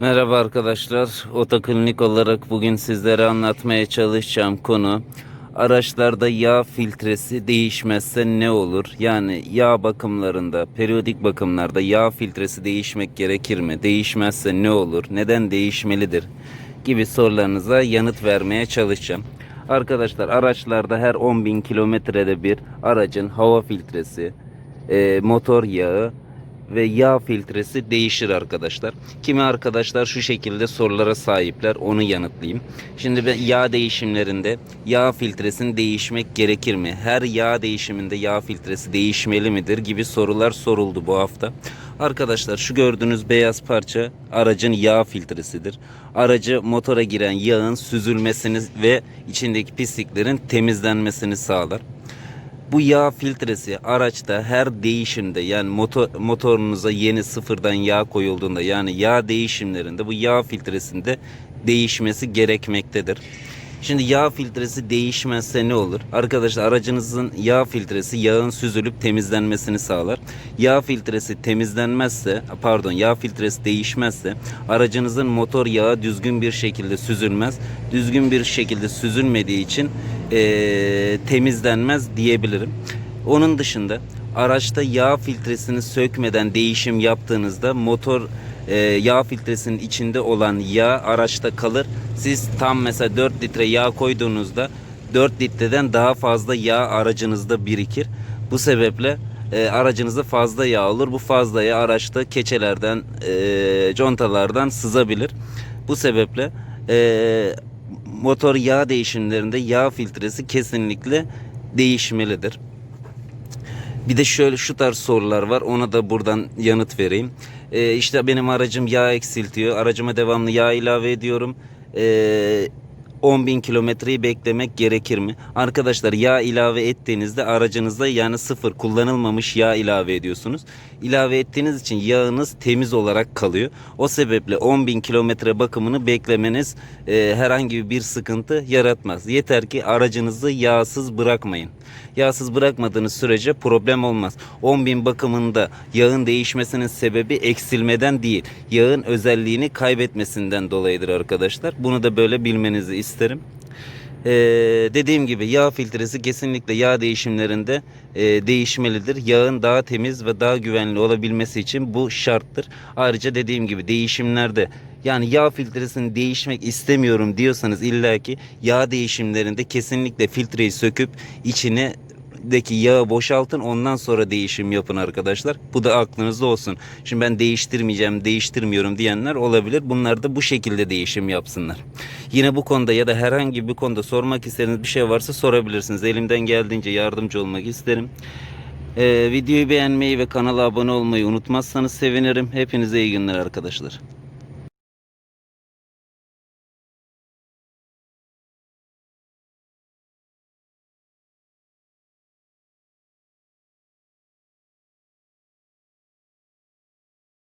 Merhaba arkadaşlar. Otoklinik olarak bugün sizlere anlatmaya çalışacağım konu araçlarda yağ filtresi değişmezse ne olur? Yani yağ bakımlarında, periyodik bakımlarda yağ filtresi değişmek gerekir mi? Değişmezse ne olur? Neden değişmelidir? gibi sorularınıza yanıt vermeye çalışacağım. Arkadaşlar araçlarda her 10.000 kilometrede bir aracın hava filtresi, e, motor yağı ve yağ filtresi değişir arkadaşlar. Kimi arkadaşlar şu şekilde sorulara sahipler onu yanıtlayayım. Şimdi ben yağ değişimlerinde yağ filtresinin değişmek gerekir mi? Her yağ değişiminde yağ filtresi değişmeli midir gibi sorular soruldu bu hafta. Arkadaşlar şu gördüğünüz beyaz parça aracın yağ filtresidir. Aracı motora giren yağın süzülmesini ve içindeki pisliklerin temizlenmesini sağlar. Bu yağ filtresi araçta her değişimde yani motor, motorunuza yeni sıfırdan yağ koyulduğunda yani yağ değişimlerinde bu yağ filtresinde değişmesi gerekmektedir. Şimdi yağ filtresi değişmezse ne olur? Arkadaşlar aracınızın yağ filtresi yağın süzülüp temizlenmesini sağlar. Yağ filtresi temizlenmezse pardon yağ filtresi değişmezse aracınızın motor yağı düzgün bir şekilde süzülmez. Düzgün bir şekilde süzülmediği için eee, temizlenmez diyebilirim. Onun dışında araçta yağ filtresini sökmeden değişim yaptığınızda motor e, yağ filtresinin içinde olan yağ araçta kalır. Siz tam mesela 4 litre yağ koyduğunuzda 4 litreden daha fazla yağ aracınızda birikir. Bu sebeple e, aracınızda fazla yağ olur. Bu fazla yağ araçta keçelerden, e, contalardan sızabilir. Bu sebeple e, motor yağ değişimlerinde yağ filtresi kesinlikle değişmelidir. Bir de şöyle şu tarz sorular var. Ona da buradan yanıt vereyim. Ee, işte benim aracım yağ eksiltiyor. Aracıma devamlı yağ ilave ediyorum. Ee, 10.000 kilometreyi beklemek gerekir mi? Arkadaşlar yağ ilave ettiğinizde aracınızda yani sıfır kullanılmamış yağ ilave ediyorsunuz. İlave ettiğiniz için yağınız temiz olarak kalıyor. O sebeple 10.000 kilometre bakımını beklemeniz e, herhangi bir sıkıntı yaratmaz. Yeter ki aracınızı yağsız bırakmayın. Yağsız bırakmadığınız sürece problem olmaz. 10.000 bakımında yağın değişmesinin sebebi eksilmeden değil. Yağın özelliğini kaybetmesinden dolayıdır arkadaşlar. Bunu da böyle bilmenizi isterim. Ee, dediğim gibi yağ filtresi kesinlikle yağ değişimlerinde e, değişmelidir. Yağın daha temiz ve daha güvenli olabilmesi için bu şarttır. Ayrıca dediğim gibi değişimlerde yani yağ filtresini değişmek istemiyorum diyorsanız illaki yağ değişimlerinde kesinlikle filtreyi söküp içine deki yağı boşaltın ondan sonra değişim yapın arkadaşlar. Bu da aklınızda olsun. Şimdi ben değiştirmeyeceğim, değiştirmiyorum diyenler olabilir. Bunlar da bu şekilde değişim yapsınlar. Yine bu konuda ya da herhangi bir konuda sormak istediğiniz bir şey varsa sorabilirsiniz. Elimden geldiğince yardımcı olmak isterim. Ee, videoyu beğenmeyi ve kanala abone olmayı unutmazsanız sevinirim. Hepinize iyi günler arkadaşlar.